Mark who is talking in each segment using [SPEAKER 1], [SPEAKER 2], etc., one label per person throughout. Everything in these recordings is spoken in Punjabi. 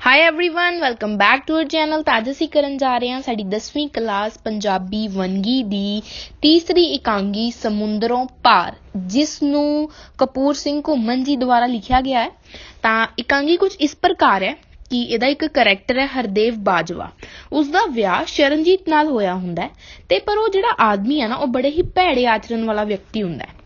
[SPEAKER 1] hi everyone welcome back to our channel ਤਾਂ ਅੱਜ ਅਸੀਂ ਕਰਨ ਜਾ ਰਹੇ ਹਾਂ ਸਾਡੀ 10ਵੀਂ ਕਲਾਸ ਪੰਜਾਬੀ ਵੰਨਗੀ ਦੀ ਤੀਸਰੀ ਇਕਾਂਗੀ ਸਮੁੰਦਰੋਂ ਪਾਰ ਜਿਸ ਨੂੰ ਕਪੂਰ ਸਿੰਘ ਘੁੰਮਣ ਜੀ ਦੁਆਰਾ ਲਿਖਿਆ ਗਿਆ ਹੈ ਤਾਂ ਇਕਾਂਗੀ ਕੁਝ ਇਸ ਪ੍ਰਕਾਰ ਹੈ ਕਿ ਇਹਦਾ ਇੱਕ ਕੈਰੈਕਟਰ ਹੈ ਹਰਦੇਵ ਬਾਜਵਾ ਉਸ ਦਾ ਵਿਆਹ ਸ਼ਰਨਜੀਤ ਨਾਲ ਹੋਇਆ ਹੁੰਦਾ ਹੈ ਤੇ ਪਰ ਉਹ ਜਿਹੜਾ ਆਦਮੀ ਹੈ ਨਾ ਉਹ ਬੜੇ ਹੀ ਭੈੜੇ ਆਚਰਣ ਵਾਲਾ ਵਿਅਕਤੀ ਹੁੰਦਾ ਹੈ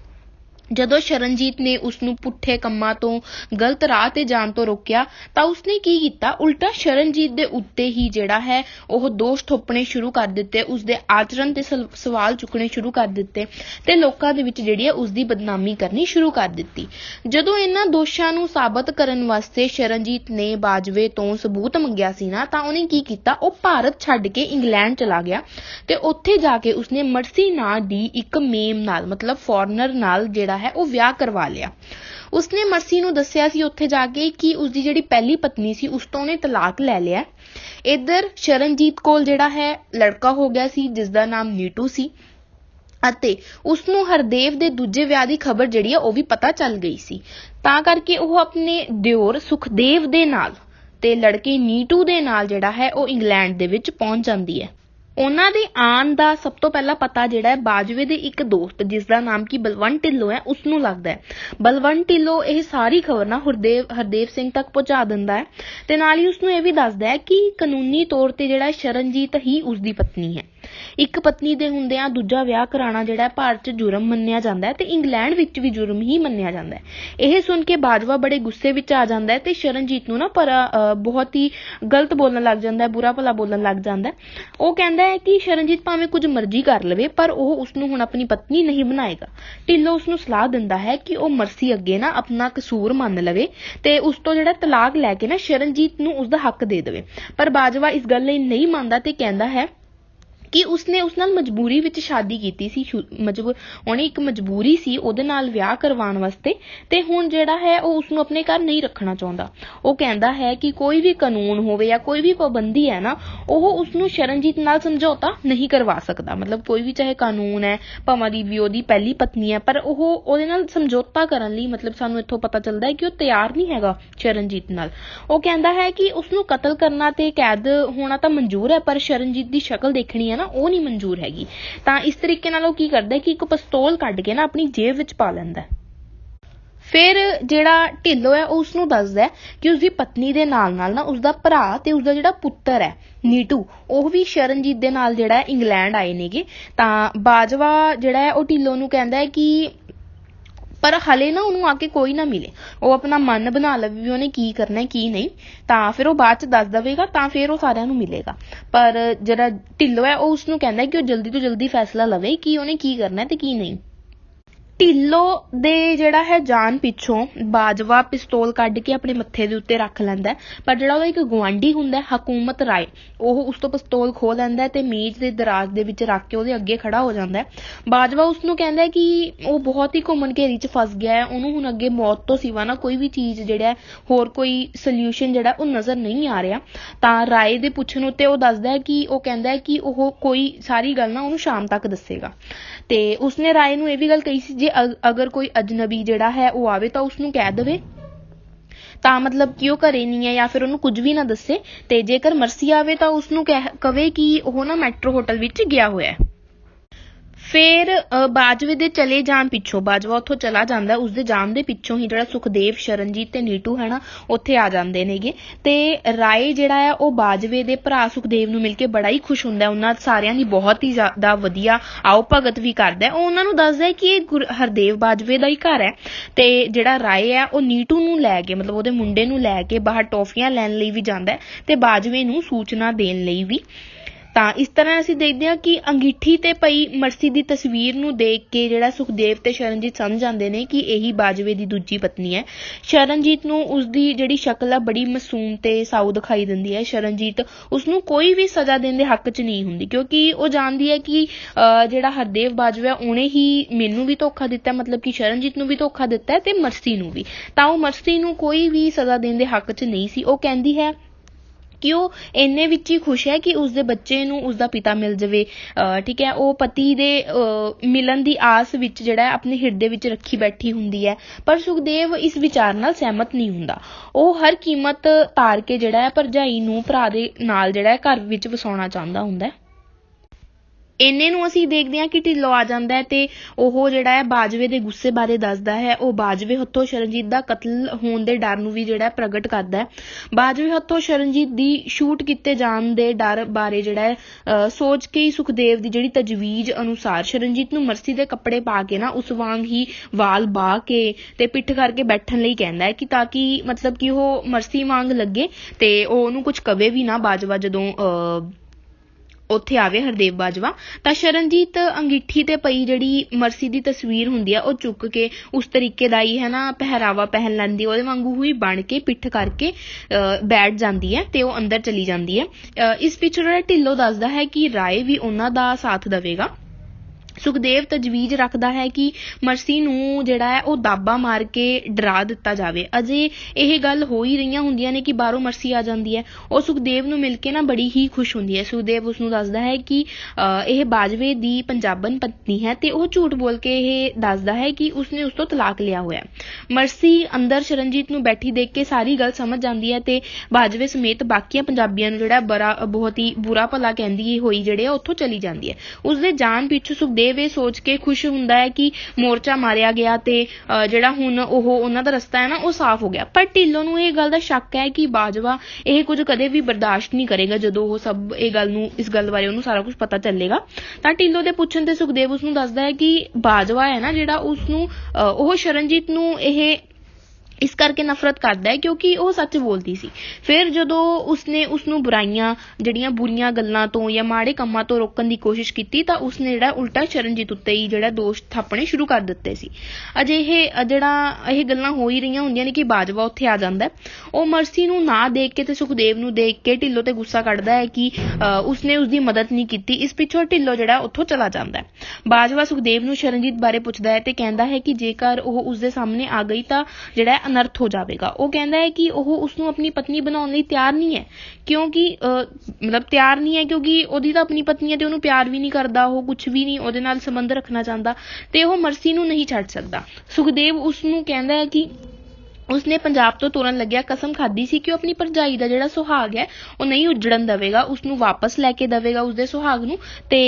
[SPEAKER 1] ਜਦੋਂ ਸ਼ਰਨਜੀਤ ਨੇ ਉਸ ਨੂੰ ਪੁੱਠੇ ਕੰਮਾਂ ਤੋਂ ਗਲਤ ਰਾਹ ਤੇ ਜਾਣ ਤੋਂ ਰੋਕਿਆ, ਤਾਂ ਉਸਨੇ ਕੀ ਕੀਤਾ? ਉਲਟਾ ਸ਼ਰਨਜੀਤ ਦੇ ਉੱਤੇ ਹੀ ਜਿਹੜਾ ਹੈ, ਉਹ ਦੋਸ਼ ਥੋਪਣੇ ਸ਼ੁਰੂ ਕਰ ਦਿੱਤੇ ਉਸ ਦੇ ਆਚਰਣ ਤੇ ਸਵਾਲ ਚੁੱਕਣੇ ਸ਼ੁਰੂ ਕਰ ਦਿੱਤੇ ਤੇ ਲੋਕਾਂ ਦੇ ਵਿੱਚ ਜਿਹੜੀ ਹੈ ਉਸ ਦੀ ਬਦਨਾਮੀ ਕਰਨੀ ਸ਼ੁਰੂ ਕਰ ਦਿੱਤੀ। ਜਦੋਂ ਇਹਨਾਂ ਦੋਸ਼ਾਂ ਨੂੰ ਸਾਬਤ ਕਰਨ ਵਾਸਤੇ ਸ਼ਰਨਜੀਤ ਨੇ ਬਾਜਵੇ ਤੋਂ ਸਬੂਤ ਮੰਗਿਆ ਸੀ ਨਾ, ਤਾਂ ਉਹਨੇ ਕੀ ਕੀਤਾ? ਉਹ ਭਾਰਤ ਛੱਡ ਕੇ ਇੰਗਲੈਂਡ ਚਲਾ ਗਿਆ ਤੇ ਉੱਥੇ ਜਾ ਕੇ ਉਸਨੇ ਮਰਸੀ ਨਾਂ ਦੀ ਇੱਕ ਮੇਮ ਨਾਲ, ਮਤਲਬ ਫੋਰਨਰ ਨਾਲ ਜਿਹੜਾ ਹੈ, ਉਹ ਵਿਆਹ ਕਰਵਾ ਲਿਆ। ਉਸਨੇ ਮਰਸੀ ਨੂੰ ਦੱਸਿਆ ਸੀ ਉੱਥੇ ਜਾ ਕੇ ਕਿ ਉਸਦੀ ਜਿਹੜੀ ਪਹਿਲੀ ਪਤਨੀ ਸੀ, ਉਸ ਤੋਂ ਉਹਨੇ ਤਲਾਕ ਲੈ ਲਿਆ। ਇੱਧਰ ਸ਼ਰਨਜੀਤ ਕੋਲ ਜਿਹੜਾ ਹੈ, ਲੜਕਾ ਹੋ ਗਿਆ ਸੀ ਜਿਸ ਦਾ ਨਾਮ ਨੀਟੂ ਸੀ। ਅਤੇ ਉਸ ਨੂੰ ਹਰਦੇਵ ਦੇ ਦੂਜੇ ਵਿਆਹ ਦੀ ਖਬਰ ਜਿਹੜੀ ਹੈ ਉਹ ਵੀ ਪਤਾ ਚੱਲ ਗਈ ਸੀ। ਤਾਂ ਕਰਕੇ ਉਹ ਆਪਣੇ ਦਿਓਰ ਸੁਖਦੇਵ ਦੇ ਨਾਲ ਤੇ ਲੜਕੇ ਨੀਟੂ ਦੇ ਨਾਲ ਜਿਹੜਾ ਹੈ, ਉਹ ਇੰਗਲੈਂਡ ਦੇ ਵਿੱਚ ਪਹੁੰਚ ਜਾਂਦੀ ਹੈ। ਉਹਨਾਂ ਦੇ ਆਉਣ ਦਾ ਸਭ ਤੋਂ ਪਹਿਲਾਂ ਪਤਾ ਜਿਹੜਾ ਹੈ, ਬਾਜਵੇ ਦੇ ਇੱਕ ਦੋਸਤ ਜਿਸ ਦਾ ਨਾਮ ਕੀ ਬਲਵੰਤ ਢਿੱਲੋਂ ਹੈ ਉਸ ਨੂੰ ਲੱਗਦਾ ਹੈ। ਬਲਵੰਤ ਢਿੱਲੋਂ ਇਹ ਸਾਰੀ ਖਬਰ ਨਾ ਹਰਦੇਵ ਹਰਦੇਵ ਸਿੰਘ ਤੱਕ ਪਹੁੰਚਾ ਦਿੰਦਾ ਹੈ ਤੇ ਨਾਲ ਹੀ ਉਸ ਨੂੰ ਇਹ ਵੀ ਦੱਸਦਾ ਹੈ ਕਿ ਕਾਨੂੰਨੀ ਤੌਰ ਤੇ ਜਿਹੜਾ ਸ਼ਰਨਜੀਤ ਹੀ ਉਸ ਦੀ ਪਤਨੀ ਹੈ। ਇੱਕ ਪਤਨੀ ਦੇ ਹੁੰਦਿਆਂ ਦੂਜਾ ਵਿਆਹ ਕਰਾਉਣਾ ਜਿਹੜਾ ਭਾਰਤ 'ਚ ਜੁਰਮ ਮੰਨਿਆ ਜਾਂਦਾ ਹੈ ਤੇ ਇੰਗਲੈਂਡ ਵਿੱਚ ਵੀ ਜੁਰਮ ਹੀ ਮੰਨਿਆ ਜਾਂਦਾ ਹੈ। ਇਹ ਸੁਣ ਕੇ ਬਾਜਵਾ ਬੜੇ ਗੁੱਸੇ ਵਿੱਚ ਆ ਜਾਂਦਾ ਹੈ ਤੇ ਸ਼ਰਨਜੀਤ ਨੂੰ ਨਾ ਪਰ ਬਹੁਤ ਹੀ ਗਲਤ ਬੋਲਣ ਲੱਗ ਜਾਂਦਾ ਹੈ, ਬੁਰਾ ਭਲਾ ਬੋਲਣ ਲੱਗ ਜਾਂਦਾ ਹੈ। ਉਹ ਕਹਿੰਦਾ ਹੈ ਕਿ ਸ਼ਰਨਜੀਤ ਭਾਵੇਂ ਕੁਝ ਮਰਜ਼ੀ ਕਰ ਲਵੇ, ਪਰ ਉਹ ਉਸ ਨੂੰ ਹੁਣ ਆਪਣੀ ਪਤਨੀ ਨਹੀਂ ਬਣਾਏਗਾ। ਢਿੱਲੋਂ ਉਸ ਨੂੰ ਸਲਾਹ ਦਿੰਦਾ ਹੈ ਕਿ ਉਹ ਮਰਸੀ ਅੱਗੇ ਨਾ ਆਪਣਾ ਕਸੂਰ ਮੰਨ ਲਵੇ ਤੇ ਉਸ ਤੋਂ ਜਿਹੜਾ ਤਲਾਕ ਲੈ ਕੇ ਨਾ ਸ਼ਰਨਜੀਤ ਨੂੰ ਉਸ ਦਾ ਹੱਕ ਦੇ ਦੇਵੇ। ਪਰ ਬਾਜਵਾ ਇਸ ਗੱਲ ਲਈ ਨਹੀਂ ਮੰਨਦਾ ਤੇ ਕਹਿੰਦਾ ਹੈ ਕਿ ਉਸਨੇ ਉਸ ਨਾਲ ਮਜਬੂਰੀ ਵਿੱਚ ਸ਼ਾਦੀ ਕੀਤੀ ਸੀ, ਸ਼ੁ- ਮਜਬੂਰ ਉਹਨੇ ਇੱਕ ਮਜਬੂਰੀ ਸੀ ਉਹਦੇ ਨਾਲ ਵਿਆਹ ਕਰਵਾਉਣ ਵਾਸਤੇ ਤੇ ਹੁਣ ਜਿਹੜਾ ਹੈ ਉਹ ਉਸ ਨੂੰ ਆਪਣੇ ਘਰ ਨਹੀਂ ਰੱਖਣਾ ਚਾਹੁੰਦਾ। ਉਹ ਕਹਿੰਦਾ ਹੈ ਕਿ ਕੋਈ ਵੀ ਕਾਨੂੰਨ ਹੋਵੇ ਜਾਂ ਕੋਈ ਵੀ ਪਾਬੰਦੀ ਹੈ ਨਾ, ਉਹ ਉਸ ਨੂੰ ਸ਼ਰਨਜੀਤ ਨਾਲ ਸਮਝੌਤਾ ਨਹੀਂ ਕਰਵਾ ਸਕਦਾ। ਮਤਲਬ ਕੋਈ ਵੀ ਚਾਹੇ ਕਾਨੂੰਨ ਹੈ, ਭਾਵੇਂ ਦੀ ਵੀ ਉਹਦੀ ਪਹਿਲੀ ਪਤਨੀ ਹੈ, ਪਰ ਉਹ ਉਹਦੇ ਨਾਲ ਸਮਝੌਤਾ ਕਰਨ ਲਈ ਮਤਲਬ ਸਾਨੂੰ ਇੱਥੋਂ ਪਤਾ ਚੱਲਦਾ ਹੈ ਕਿ ਉਹ ਤਿਆਰ ਨਹੀਂ ਹੈਗਾ ਸ਼ਰਨਜੀਤ ਨਾਲ। ਉਹ ਕਹਿੰਦਾ ਹੈ ਕਿ ਉਸ ਨੂੰ ਕਤਲ ਕਰਨਾ ਤੇ ਕੈਦ ਹੋਣਾ ਤਾਂ ਮਨਜ਼ੂਰ ਹੈ, ਪਰ ਸ਼ਰਨਜੀਤ ਦੀ ਸ਼ਕਲ ਦੇਖਣੀ ਹੈ ਨਾ ਉਹ ਨਹੀਂ ਮਨਜ਼ੂਰ ਹੈਗੀ। ਤਾਂ ਇਸ ਤਰੀਕੇ ਨਾਲ ਉਹ ਕੀ ਕਰਦਾ ਕਿ ਇੱਕ ਪਿਸਤੌਲ ਕੱਢ ਕੇ ਨਾ ਆਪਣੀ ਜੇਬ ਵਿੱਚ ਪਾ ਲੈਂਦਾ ਫਿਰ ਜਿਹੜਾ ਢਿੱਲੋਂ ਹੈ, ਉਹ ਉਸ ਨੂੰ ਦੱਸਦਾ ਹੈ ਕਿ ਉਸਦੀ ਪਤਨੀ ਦੇ ਨਾਲ ਨਾਲ ਨਾ ਉਸਦਾ ਭਰਾ ਤੇ ਉਸਦਾ ਜਿਹੜਾ ਪੁੱਤਰ ਹੈ, ਨੀਟੂ, ਉਹ ਵੀ ਸ਼ਰਨਜੀਤ ਦੇ ਨਾਲ ਜਿਹੜਾ ਇੰਗਲੈਂਡ ਆਏ ਨੇਗੇ। ਤਾਂ ਬਾਜਵਾ ਜਿਹੜਾ ਹੈ, ਉਹ ਢਿੱਲੋ ਨੂੰ ਕਹਿੰਦਾ ਹੈ ਕਿ ਪਰ ਹਲੇ ਨਾ ਉਹਨੂੰ ਆ ਕੇ ਕੋਈ ਨਾ ਮਿਲੇ। ਉਹ ਆਪਣਾ ਮਨ ਬਣਾ ਲਵੇ ਵੀ ਉਹਨੇ ਕੀ ਕਰਨਾ ਹੈ, ਕੀ ਨਹੀਂ। ਤਾਂ ਫਿਰ ਉਹ ਬਾਅਦ ਚ ਦੱਸ ਦਵੇਗਾ, ਤਾਂ ਫਿਰ ਉਹ ਸਾਰਿਆਂ ਨੂੰ ਮਿਲੇਗਾ। ਪਰ ਜਿਹੜਾ ਢਿੱਲੋਂ ਹੈ, ਉਹ ਉਸ ਨੂੰ ਕਹਿੰਦਾ ਕਿ ਉਹ ਜਲਦੀ ਤੋਂ ਜਲਦੀ ਫੈਸਲਾ ਲਵੇ ਕਿ ਉਹਨੇ ਕੀ ਕਰਨਾ ਹੈ ਤੇ ਕੀ ਨਹੀਂ। ਢਿੱਲੋ ਦੇ ਜਿਹੜਾ ਹੈ ਜਾਨ ਪਿੱਛੋਂ ਬਾਜਵਾ ਪਿਸਤੌਲ ਕੱਢ ਕੇ ਆਪਣੇ ਮੱਥੇ ਦੇ ਉੱਤੇ ਰੱਖ ਲੈਂਦਾ ਪਰ ਜਿਹੜਾ ਉਹਦਾ ਇੱਕ ਗਵਾਂਢੀ ਹੁੰਦਾ ਹਕੂਮਤ ਰਾਏ, ਉਹ ਉਸ ਤੋਂ ਪਿਸਤੌਲ ਖੋਹ ਲੈਂਦਾ ਤੇ ਮੇਜ਼ ਦੇ ਦਰਾਜ਼ ਦੇ ਵਿੱਚ ਰੱਖ ਕੇ ਉਹਦੇ ਅੱਗੇ ਖੜਾ ਹੋ ਜਾਂਦਾ ਬਾਜਵਾ ਉਸ ਨੂੰ ਕਹਿੰਦਾ ਕਿ ਉਹ ਬਹੁਤ ਹੀ ਘੁੰਮਣ ਘੇਰੀ 'ਚ ਫਸ ਗਿਆ ਹੈ, ਉਹਨੂੰ ਹੁਣ ਅੱਗੇ ਮੌਤ ਤੋਂ ਸਿਵਾ ਨਾ ਕੋਈ ਵੀ ਚੀਜ਼ ਜਿਹੜਾ ਹੋਰ ਕੋਈ ਸੋਲੂਸ਼ਨ ਜਿਹੜਾ ਉਹ ਨਜ਼ਰ ਨਹੀਂ ਆ ਰਿਹਾ। ਤਾਂ ਰਾਏ ਦੇ ਪੁੱਛਣ ਉੱਤੇ ਉਹ ਦੱਸਦਾ ਹੈ ਕਿ ਉਹ ਕਹਿੰਦਾ ਹੈ ਕਿ ਉਹ ਕੋਈ ਸਾਰੀ ਗੱਲ ਨਾ ਉਹਨੂੰ ਸ਼ਾਮ ਤੱਕ ਦੱਸੇਗਾ। ਤੇ ਉਸਨੇ ਰਾਏ ਨੂੰ ਇਹ ਵੀ ਗੱਲ ਕਹੀ ਸੀ ਜੇ ਅਗਰ ਕੋਈ ਅਜਨਬੀ ਜਿਹੜਾ ਹੈ ਉਹ ਆਵੇ ਤਾਂ ਉਸਨੂੰ ਕਹਿ ਦੇਵੇ। ਤਾਂ ਮਤਲਬ ਕਿ ਉਹ ਘਰੇ ਨਹੀਂ ਹੈ ਜਾਂ ਫਿਰ ਉਹਨੂੰ ਕੁਝ ਵੀ ਨਾ ਦੱਸੇ ਤੇ ਜੇਕਰ ਮਰਸੀ ਆਵੇ ਤਾਂ ਉਸਨੂੰ ਕਹਿ, ਕਵੇ ਕਿ ਉਹ ਨਾ ਮੈਟਰੋ ਹੋਟਲ ਵਿੱਚ ਗਿਆ ਹੋਇਆ ਹੈ। ਫਿਰ ਬਾਜਵੇ ਦੇ ਚਲੇ ਜਾਣ ਪਿੱਛੋਂ ਬਾਜਵਾ ਉੱਥੋਂ ਚਲਾ ਜਾਂਦਾ ਹੈ, ਉਸਦੇ ਜਾਣ ਦੇ ਪਿੱਛੋਂ ਹੀ ਜਿਹੜਾ ਸੁਖਦੇਵ ਸ਼ਰਨਜੀਤ ਤੇ ਨੀਟੂ ਹੈ ਨਾ ਉੱਥੇ ਆ ਜਾਂਦੇ ਨੇਗੇ। ਤੇ ਰਾਏ ਜਿਹੜਾ ਹੈ ਉਹ ਬਾਜਵੇ ਦੇ ਭਰਾ ਸੁਖਦੇਵ ਨੂੰ ਮਿਲ ਕੇ ਬੜਾ ਹੀ ਖੁਸ਼ ਹੁੰਦਾ ਹੈ। ਉਹਨਾਂ ਸਾਰਿਆਂ ਦੀ ਬਹੁਤ ਹੀ ਜ਼ਿਆਦਾ ਵਧੀਆ ਆਓ ਭਗਤ ਵੀ ਕਰਦਾ ਉਹ ਉਹਨਾਂ ਨੂੰ ਦੱਸਦਾ ਕਿ ਇਹ ਗੁਰ- ਹਰਦੇਵ ਬਾਜਵੇ ਦਾ ਹੀ ਘਰ ਹੈ। ਤੇ ਜਿਹੜਾ ਰਾਏ ਹੈ ਉਹ ਨੀਟੂ ਨੂੰ ਲੈ ਕੇ ਮਤਲਬ ਉਹਦੇ ਮੁੰਡੇ ਨੂੰ ਲੈ ਕੇ ਬਾਹਰ ਟੌਫੀਆਂ ਲੈਣ ਲਈ ਵੀ ਜਾਂਦਾ ਤੇ ਬਾਜਵੇ ਨੂੰ ਸੂਚਨਾ ਦੇਣ ਲਈ ਵੀ। ਤਾਂ ਇਸ ਤਰ੍ਹਾਂ ਅਸੀਂ ਦੇਖਦੇ ਹਾਂ ਕਿ ਅੰਗੀਠੀ ਤੇ ਪਈ ਮਰਸੀ ਦੀ ਤਸਵੀਰ ਨੂੰ ਦੇਖ ਕੇ ਜਿਹੜਾ ਸੁਖਦੇਵ ਤੇ ਸ਼ਰਨਜੀਤ ਸਮਝ ਆਉਂਦੇ ਨੇ ਕਿ ਇਹੀ ਬਾਜਵੇ ਦੀ ਦੂਜੀ ਪਤਨੀ ਹੈ। ਸ਼ਰਨਜੀਤ ਨੂੰ ਉਸਦੀ ਜਿਹੜੀ ਸ਼ਕਲ ਆ ਬੜੀ ਮਾਸੂਮ ਤੇ ਸਾਊ ਦਿਖਾਈ ਦਿੰਦੀ ਹੈ। ਸ਼ਰਨਜੀਤ ਉਸ ਨੂੰ ਕੋਈ ਵੀ ਸਜ਼ਾ ਦੇਣ ਦੇ ਹੱਕ 'ਚ ਨਹੀਂ ਹੁੰਦੀ, ਕਿਉਂਕਿ ਉਹ ਜਾਣਦੀ ਹੈ ਕਿ ਜਿਹੜਾ ਹਰਦੇਵ ਬਾਜਵਾ ਉਹਨੇ ਹੀ ਮੈਨੂੰ ਵੀ ਧੋਖਾ ਦਿੱਤਾ, ਮਤਲਬ ਕਿ ਸ਼ਰਨਜੀਤ ਨੂੰ ਵੀ ਧੋਖਾ ਦਿੱਤਾ ਹੈ ਤੇ ਮਰਸੀ ਨੂੰ ਵੀ। ਤਾਂ ਉਹ ਮਰਸੀ ਨੂੰ ਕੋਈ ਵੀ ਸਜ਼ਾ ਦੇਣ ਦੇ ਹੱਕ 'ਚ ਨਹੀਂ ਸੀ। ਉਹ ਕਹਿੰਦੀ ਹੈ ਕਿ ਉਹ ਇੰਨੇ ਵਿੱਚ ਹੀ ਖੁਸ਼ ਹੈ ਕਿ ਉਸਦੇ ਬੱਚੇ ਨੂੰ ਉਸਦਾ ਪਿਤਾ ਮਿਲ ਜਾਵੇ, ਅਹ, ਠੀਕ ਹੈ, ਉਹ ਪਤੀ ਦੇ, ਅਹ, ਮਿਲਣ ਦੀ ਆਸ ਵਿੱਚ ਜਿਹੜਾ ਆਪਣੇ ਹਿਰਦੇ ਵਿੱਚ ਰੱਖੀ ਬੈਠੀ ਹੁੰਦੀ ਹੈ। ਪਰ ਸੁਖਦੇਵ ਇਸ ਵਿਚਾਰ ਨਾਲ ਸਹਿਮਤ ਨਹੀਂ ਹੁੰਦਾ। ਉਹ ਹਰ ਕੀਮਤ ਤਾਰ ਕੇ ਜਿਹੜਾ ਹੈ ਭਰਜਾਈ ਨੂੰ ਭਰਾ ਦੇ ਨਾਲ ਜਿਹੜਾ ਹੈ ਘਰ ਵਿੱਚ ਵਸਾਉਣਾ ਚਾਹੁੰਦਾ ਹੁੰਦਾ ਹੈ। ਇੰਨੇ ਨੂੰ ਅਸੀਂ ਦੇਖਦੇ ਹਾਂ ਕਿ ਢਿੱਲੋਂ ਆ ਜਾਂਦਾ ਹੈ ਤੇ ਉਹ ਜਿਹੜਾ ਹੈ ਬਾਜਵੇ ਦੇ ਗੁੱਸੇ ਬਾਰੇ ਦੱਸਦਾ ਹੈ। ਉਹ ਬਾਜਵੇ ਹੱਥੋਂ ਸ਼ਰਨਜੀਤ ਦਾ ਕਤਲ ਹੋਣ ਦੇ ਡਰ ਨੂੰ ਵੀ ਜਿਹੜਾ ਹੈ ਪ੍ਰਗਟ ਕਰਦਾ ਹੈ। ਬਾਜਵੇ ਹੱਥੋਂ ਸ਼ਰਨਜੀਤ ਦੀ ਸ਼ੂਟ ਕੀਤੇ ਜਾਣ ਦੇ ਡਰ ਬਾਰੇ ਜਿਹੜਾ ਹੈ ਸੋਚ ਕੇ ਹੀ ਸੁਖਦੇਵ ਦੀ ਜਿਹੜੀ ਤਜਵੀਜ਼ ਅਨੁਸਾਰ ਸ਼ਰਨਜੀਤ ਨੂੰ ਮਰਸੀ ਦੇ ਕੱਪੜੇ ਪਾ ਕੇ ਨਾ ਉਸ ਵਾਂਗ ਹੀ ਵਾਲ ਬਾਹ ਕੇ ਤੇ ਪਿੱਠ ਕਰਕੇ ਬੈਠਣ ਲਈ ਕਹਿੰਦਾ ਹੈ ਕਿ ਤਾਂ ਕਿ ਮਤਲਬ ਕਿ ਉਹ ਮਰਸੀ ਵਾਂਗ ਲੱਗੇ ਤੇ ਉਹ ਉਹਨੂੰ ਕੁਝ ਕਵੇ ਵੀ ਨਾ ਬਾਜਵਾ ਜਦੋਂ ਅਹ, ਉੱਥੇ ਆਵੇ ਹਰਦੇਵ ਬਾਜਵਾ ਤਾਂ ਸ਼ਰਨਜੀਤ ਅੰਗੀਠੀ ਤੇ ਪਈ ਜਿਹੜੀ ਮਰਸੀ ਦੀ ਤਸਵੀਰ ਹੁੰਦੀ ਆ ਉਹ ਚੁੱਕ ਕੇ ਉਸ ਤਰੀਕੇ ਦਾ ਹੀ ਹੈ ਨਾ ਪਹਿਰਾਵਾ ਪਹਿਨ ਲੈਂਦੀ ਉਹਦੇ ਵਾਂਗੂ ਹੀ ਬਣ ਕੇ ਪਿੱਠ ਕਰਕੇ ਅਹ, ਬੈਠ ਜਾਂਦੀ ਹੈ ਤੇ ਉਹ ਅੰਦਰ ਚਲੀ ਜਾਂਦੀ ਹੈ। ਅਹ, ਇਸ ਪਿੱਛੇ ਜਿਹੜਾ ਢਿੱਲੋਂ ਦੱਸਦਾ ਹੈ ਕਿ ਰਾਏ ਵੀ ਉਹਨਾਂ ਦਾ ਸਾਥ ਦੇਵੇਗਾ। ਸੁਖਦੇਵ ਤਜਵੀਜ਼ ਰੱਖਦਾ ਹੈ ਕਿ ਮਰਸੀ ਨੂੰ ਜਿਹੜਾ ਹੈ ਉਹ ਦਾਬਾ ਮਾਰ ਕੇ ਡਰਾ ਦਿੱਤਾ ਜਾਵੇ। ਅਜੇ ਇਹ ਗੱਲ ਹੋ ਹੀ ਰਹੀਆਂ ਹੁੰਦੀਆਂ ਨੇ ਕਿ ਬਾਹਰੋਂ ਮਰਸੀ ਆ ਜਾਂਦੀ ਹੈ। ਉਹ ਸੁਖਦੇਵ ਨੂੰ ਮਿਲ ਕੇ ਨਾ ਬੜੀ ਹੀ ਖੁਸ਼ ਹੁੰਦੀ ਹੈ। ਸੁਖਦੇਵ ਉਸ ਨੂੰ ਦੱਸਦਾ ਹੈ ਕਿ ਇਹ ਬਾਜਵੇ ਦੀ ਪੰਜਾਬਨ ਪਤਨੀ ਹੈ ਤੇ ਉਹ ਝੂਠ ਬੋਲ ਕੇ ਇਹ ਦੱਸਦਾ ਹੈ ਕਿ ਉਸਨੇ ਉਸ ਤੋਂ ਤਲਾਕ ਲਿਆ ਹੋਇਆ ਹੈ। ਮਰਸੀ ਅੰਦਰ ਸ਼ਰਨਜੀਤ ਨੂੰ ਬੈਠੀ ਦੇਖ ਕੇ ਸਾਰੀ ਗੱਲ ਸਮਝ ਜਾਂਦੀ ਹੈ ਤੇ ਬਾਜਵੇ ਸਮੇਤ ਬਾਕੀਆਂ ਪੰਜਾਬੀਆਂ ਨੂੰ ਜਿਹੜਾ ਬੜਾ ਬਹੁਤ ਹੀ ਬੁਰਾ ਭਲਾ ਕਹਿੰਦੀ ਹੋਈ ਜਿਹੜੇ ਉੱਥੋਂ ਚਲੀ ਜਾਂਦੀ ਹੈ। ਉਸਦੇ ਜਾਣ ਪਿੱਛੋਂ ਸੁਖਦੇਵ ਇਹ ਸੋਚ ਕੇ ਖੁਸ਼ ਹੁੰਦਾ ਹੈ ਕਿ ਮੋਰਚਾ ਮਾਰਿਆ ਗਿਆ ਤੇ ਜਿਹੜਾ ਹੁਣ ਉਹ ਉਹਨਾਂ ਦਾ ਰਸਤਾ ਹੈ ਨਾ, ਉਹ ਸਾਫ਼ ਹੋ ਗਿਆ। ਪਰ ਢਿੱਲੋਂ ਨੂੰ ਇਹ ਗੱਲ ਦਾ ਸ਼ੱਕ ਹੈ ਕਿ ਬਾਜਵਾ ਇਹ ਕੁਝ ਕਦੇ ਵੀ ਬਰਦਾਸ਼ਤ ਨਹੀਂ ਕਰੇਗਾ ਜਦੋਂ ਉਹ ਸਭ ਇਹ ਗੱਲ ਨੂੰ, ਇਸ ਗੱਲ ਬਾਰੇ ਉਹਨੂੰ ਸਾਰਾ ਕੁਝ ਪਤਾ ਚੱਲੇਗਾ। ਤਾਂ ਢਿੱਲੋਂ ਦੇ ਪੁੱਛਣ ਤੇ ਸੁਖਦੇਵ ਉਸ ਨੂੰ ਦੱਸਦਾ ਹੈ ਕਿ ਬਾਜਵਾ ਹੈ ਨਾ, ਜਿਹੜਾ ਉਸ ਨੂੰ ਉਹ ਸ਼ਰਨਜੀਤ ਨੂੰ ਇਹ ਇਸ ਕਰਕੇ ਨਫ਼ਰਤ ਕਰਦਾ ਹੈ ਕਿਉਂਕਿ ਉਹ ਸੱਚ ਬੋਲਦੀ ਸੀ। ਫਿਰ ਜਦੋਂ ਉਸਨੇ ਉਸ ਨੂੰ ਬੁਰਾਈਆਂ ਜਿਹੜੀਆਂ ਬੁਰੀਆਂ ਗੱਲਾਂ ਤੋਂ ਜਾਂ ਮਾੜੇ ਕੰਮਾਂ ਤੋਂ ਰੋਕਣ ਦੀ ਕੋਸ਼ਿਸ਼ ਕੀਤੀ ਤਾਂ ਉਸਨੇ ਜਿਹੜਾ ਉਲਟਾ ਸ਼ਰਨਜੀਤ ਉੱਤੇ ਹੀ ਜਿਹੜਾ ਦੋਸ਼ ਥਾਪਣੇ ਸ਼ੁਰੂ ਕਰ ਦਿੱਤੇ ਸੀ। ਅਜੇ ਇਹ ਜਿਹੜਾ ਇਹ ਗੱਲਾਂ ਹੋ ਹੀ ਰਹੀਆਂ ਹੁੰਦੀਆਂ ਨੇ ਕਿ ਬਾਜਵਾ ਉੱਥੇ ਆ ਜਾਂਦਾ ਉਹ ਮਰਸੀ ਨੂੰ ਨਾ ਦੇਖ ਕੇ ਤੇ ਸੁਖਦੇਵ ਨੂੰ ਦੇਖ ਕੇ ਢਿੱਲੋਂ ਤੇ ਗੁੱਸਾ ਕੱਢਦਾ ਹੈ ਕਿ ਅ, ਉਸਨੇ ਉਸਦੀ ਮਦਦ ਨਹੀਂ ਕੀਤੀ। ਇਸ ਪਿੱਛੋਂ ਢਿੱਲੋਂ ਜਿਹੜਾ ਉੱਥੋਂ ਚਲਾ ਜਾਂਦਾ ਹੈ। ਬਾਜਵਾ ਸੁਖਦੇਵ ਨੂੰ ਸ਼ਰਨਜੀਤ ਬਾਰੇ ਪੁੱਛਦਾ ਹੈ ਤੇ ਕਹਿੰਦਾ ਹੈ ਕਿ ਜੇਕਰ ਉਹ ਉਸਦੇ ਸਾਹਮਣੇ ਆ ਗਈ ਤਾਂ ਜਿਹੜਾ ਅਨਰਥ ਹੋ ਜਾਵੇਗਾ। ਉਹ ਕਹਿੰਦਾ ਹੈ ਕਿ ਉਹ ਉਸ ਨੂੰ ਆਪਣੀ ਪਤਨੀ ਬਣਾਉਣ ਲਈ ਤਿਆਰ ਨਹੀਂ ਹੈ। ਕਿਉਂਕਿ ਮਤਲਬ ਤਿਆਰ ਨਹੀਂ ਹੈ ਕਿਉਂਕਿ ਉਹਦੀ ਤਾਂ ਆਪਣੀ ਪਤਨੀ ਹੈ ਤੇ ਉਹਨੂੰ ਪਿਆਰ ਵੀ ਨਹੀਂ ਕਰਦਾ, ਉਹ ਕੁਝ ਵੀ ਨਹੀਂ, ਉਹਦੇ ਨਾਲ ਸੰਬੰਧ ਰੱਖਣਾ ਚਾਹੁੰਦਾ ਤੇ ਉਹ ਮਰਸੀ ਨੂੰ ਨਹੀਂ ਛੱਡ ਸਕਦਾ। ਸੁਖਦੇਵ ਉਸ ਨੂੰ ਕਹਿੰਦਾ ਹੈ ਕਿ ਉਸਨੇ ਪੰਜਾਬ ਤੋਂ ਤੁਰਨ ਲੱਗਿਆ ਕਸਮ ਖਾਧੀ ਸੀ ਕਿ ਉਹ ਆਪਣੀ ਭਰਜਾਈ ਦਾ ਜਿਹੜਾ ਸੁਹਾਗ ਹੈ, ਉਹ ਨਹੀਂ ਉਜੜਨ ਦੇਵੇਗਾ। ਉਸ ਨੂੰ ਵਾਪਸ ਲੈ ਕੇ ਦੇਵੇਗਾ ਉਸਦੇ ਸੁਹਾਗ ਨੂੰ ਤੇ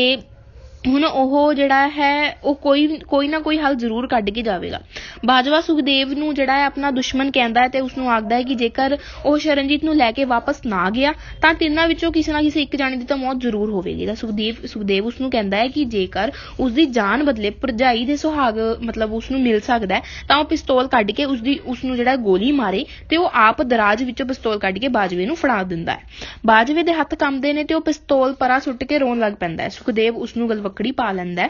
[SPEAKER 1] ਹੁਣ ਉਹ ਜਿਹੜਾ ਹੈ, ਉਹ ਕੋਈ ਕੋਈ ਨਾ ਕੋਈ ਹੱਲ ਜ਼ਰੂਰ ਕੱਢ ਕੇ ਜਾਵੇਗਾ। ਬਾਜਵਾ ਸੁਖਦੇਵ ਨੂੰ ਜਿਹੜਾ ਹੈ ਆਪਣਾ ਦੁਸ਼ਮਣ ਕਹਿੰਦਾ ਹੈ ਤੇ ਉਸ ਨੂੰ ਆਖਦਾ ਹੈ ਕਿ ਜੇਕਰ ਉਹ ਸ਼ਰਨਜੀਤ ਨੂੰ ਲੈ ਕੇ ਵਾਪਸ ਨਾ ਗਿਆ, ਤਾਂ ਤਿੰਨਾਂ ਵਿੱਚੋਂ ਕਿਸੇ ਨਾ ਕਿਸੇ ਇੱਕ ਜਾਣੇ ਦੀ ਤਾਂ ਮੌਤ ਜ਼ਰੂਰ ਹੋਵੇਗੀ। ਤਾਂ ਸੁਖਦੇਵ ਸੁਖਦੇਵ ਉਸ ਨੂੰ ਕਹਿੰਦਾ ਹੈ ਕਿ ਜੇਕਰ ਉਸ ਦੀ ਜਾਨ ਬਦਲੇ ਭਰਜਾਈ ਦੇ ਸੁਹਾਗ, ਮਤਲਬ ਉਸ ਨੂੰ ਮਿਲ ਸਕਦਾ ਹੈ, ਤਾਂ ਉਹ ਪਿਸਤੌਲ ਕੱਢ ਕੇ ਉਸ ਦੀ ਉਸ ਨੂੰ ਜਿਹੜਾ ਗੋਲੀ ਮਾਰੇ ਤੇ ਉਹ ਆਪ ਦਰਾਜ ਵਿੱਚੋਂ ਪਿਸਤੌਲ ਕੱਢ ਕੇ ਬਾਜਵੇ ਨੂੰ ਫੜਾ ਦਿੰਦਾ ਹੈ। ਬਾਜਵੇ ਦੇ ਹੱਥ ਕੰਬਦੇ ਨੇ ਤੇ ਉਹ ਪਿਸਤੌਲ ਪਰਾਂ ਸੁੱਟ ਕੇ ਰੋਣ ਲੱਗ ਪੈਂਦਾ ਹੈ। ਸੁਖਦੇਵ ਉਸ ਨੂੰ ਗਲਵੱਕੜੀ ਪਾ ਲੈਂਦਾ ਹੈ।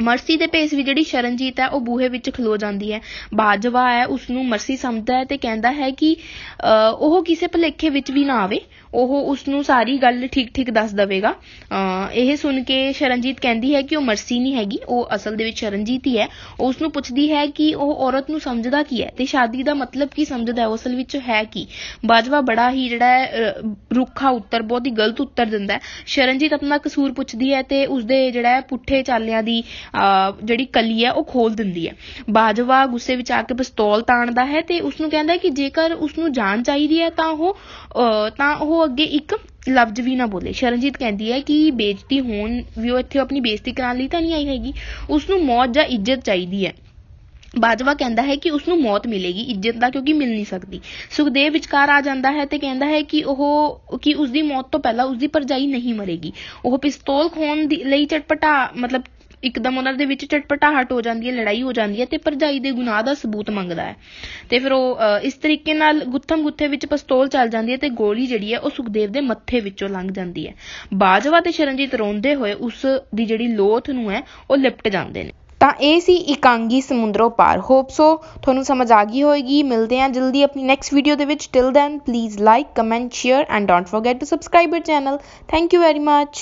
[SPEAKER 1] ਮਰਸੀ ਦੇ ਭੇਸ ਵੀ ਜਿਹੜੀ ਸ਼ਰਨਜੀਤ ਹੈ ਉਹ ਬੂਹੇ ਵਿੱਚ ਖਲੋ ਜਾਂਦੀ ਹੈ। ਬਾਜਵਾ ਹੈ ਉਸ ਨੂੰ ਮਰਸੀ ਸਮਝਦਾ ਹੈ ਤੇ ਕਹਿੰਦਾ ਹੈ ਕਿ ਅਹ, ਉਹ ਕਿਸੇ ਭੁਲੇਖੇ ਵਿੱਚ ਵੀ ਨਾ ਆਵੇ। ਉਹ ਉਸ ਨੂੰ ਸਾਰੀ ਗੱਲ ਠੀਕ ਠੀਕ ਦੱਸ ਦੇਵੇਗਾ। ਅਹ, ਇਹ ਸੁਣ ਕੇ ਸ਼ਰਨਜੀਤ ਕਹਿੰਦੀ ਹੈ ਕਿ ਉਹ ਮਰਸੀ ਨਹੀਂ ਹੈਗੀ ਉਹ ਅਸਲ ਦੇ ਵਿੱਚ ਸ਼ਰਨਜੀਤ ਹੀ ਹੈ। ਉਹ ਉਸ ਨੂੰ ਪੁੱਛਦੀ ਹੈ ਕਿ ਉਹ ਔਰਤ ਨੂੰ ਸਮਝਦਾ ਕੀ ਹੈ ਤੇ ਸ਼ਾਦੀ ਦਾ ਮਤਲਬ ਕੀ ਸਮਝਦਾ ਹੈ? ਅਸਲ ਵਿੱਚ ਹੈ ਕੀ? ਬਾਜਵਾ ਬੜਾ ਹੀ ਜਿਹੜਾ ਹੈ ਰੁੱਖਾ ਉੱਤਰ ਬਹੁਤ ਹੀ ਗਲਤ ਉੱਤਰ ਦਿੰਦਾ ਹੈ। ਸ਼ਰਨਜੀਤ ਆਪਣਾ ਕਸੂਰ ਪੁੱਛਦੀ ਹੈ ਤੇ ਉਸਦੇ ਜਿਹੜਾ ਹੈ ਪੁੱਠੇ ਚਾਲਿਆਂ ਦੀ ਅਹ, ਜਿਹੜੀ ਕਲੀ ਹੈ ਉਹ ਖੋਲ ਦਿੰਦੀ ਹੈ। ਬਾਜਵਾ ਗੁੱਸੇ ਵਿੱਚ ਆ ਕੇ ਪਿਸਤੌਲ ਤਾਣਦਾ ਹੈ ਤੇ ਉਸ ਨੂੰ ਕਹਿੰਦਾ ਕਿ ਜੇਕਰ ਉਸ ਨੂੰ ਜਾਨ ਚਾਹੀਦੀ ਹੈ ਤਾਂ ਉਹ ਅਹ, ਤਾਂ ਉਹ ਅੱਗੇ ਇੱਕ ਲਫ਼ਜ਼ ਵੀ ਨਾ ਬੋਲੇ। ਸ਼ਰਨਜੀਤ ਕਹਿੰਦੀ ਹੈ ਕਿ ਬੇਇੱਜ਼ਤੀ ਹੋਣ, ਵੀ ਉਹ ਇੱਥੇ ਆਪਣੀ ਬੇਇੱਜ਼ਤੀ ਕਰਾਉਣ ਲਈ ਤਾਂ ਨਹੀਂ ਆਈ ਹੈਗੀ। ਉਸ ਨੂੰ ਮੌਤ ਜਾਂ ਇੱਜ਼ਤ ਚਾਹੀਦੀ ਹੈ। ਬਾਜਵਾ ਕਹਿੰਦਾ ਹੈ ਕਿ ਉਸ ਨੂੰ ਮੌਤ ਮਿਲੇਗੀ, ਇੱਜ਼ਤ ਦਾ ਕਿਉਂਕਿ ਮਿਲ ਨਹੀਂ ਸਕਦੀ। ਸੁਖਦੇਵ ਵਿਚਕਾਰ ਆ ਜਾਂਦਾ ਹੈ ਤੇ ਕਹਿੰਦਾ ਹੈ ਕਿ ਉਹ, ਕਿ ਉਸ ਦੀ ਮੌਤ ਤੋਂ ਪਹਿਲਾਂ ਉਸ ਦੀ ਪਰਜਾਈ ਨਹੀਂ ਮਰੇਗੀ। ਉਹ ਪਿਸਤੌਲ ਖੋਣ ਲਈ ਚਟਪਟਾ, ਮਤਲਬ ਇੱਕਦਮ ਉਹਨਾਂ ਦੇ ਵਿੱਚ ਚਟਪਟਾਹਟ ਹੋ ਜਾਂਦੀ ਹੈ, ਲੜਾਈ ਹੋ ਜਾਂਦੀ ਹੈ ਤੇ ਭਰਜਾਈ ਦੇ ਗੁਨਾਹ ਦਾ ਸਬੂਤ ਮੰਗਦਾ ਹੈ। ਤੇ ਫਿਰ ਉਹ ਇਸ ਤਰੀਕੇ ਨਾਲ ਗੁੱਥਮ ਗੁੱਥੇ ਵਿੱਚ ਪਿਸਤੌਲ ਚੱਲ ਜਾਂਦੀ ਹੈ ਤੇ ਗੋਲੀ ਜਿਹੜੀ ਹੈ ਉਹ ਸੁਖਦੇਵ ਦੇ ਮੱਥੇ ਵਿੱਚੋਂ ਲੰਘ ਜਾਂਦੀ ਹੈ। ਬਾਜਵਾ ਤੇ ਸ਼ਰਨਜੀਤ ਰੋਂਦੇ ਹੋਏ ਉਸ ਦੀ ਜਿਹੜੀ ਲੋਥ ਨੂੰ ਹੈ, ਉਹ ਲਿਪਟ ਜਾਂਦੇ ਨੇ। ਤਾਂ ਇਹ ਸੀ ਇਕਾਂਗੀ ਸਮੁੰਦਰੋਂ ਪਾਰ। ਹੋਪ ਸੋ ਤੁਹਾਨੂੰ ਸਮਝ ਆ ਗਈ ਹੋਏਗੀ। ਮਿਲਦੇ ਹਾਂ ਜਲਦੀ ਆਪਣੀ ਨੈਕਸਟ ਵੀਡੀਓ ਦੇ ਵਿੱਚ। Till then please like comment share and don't forget to subscribe our channel thank you very much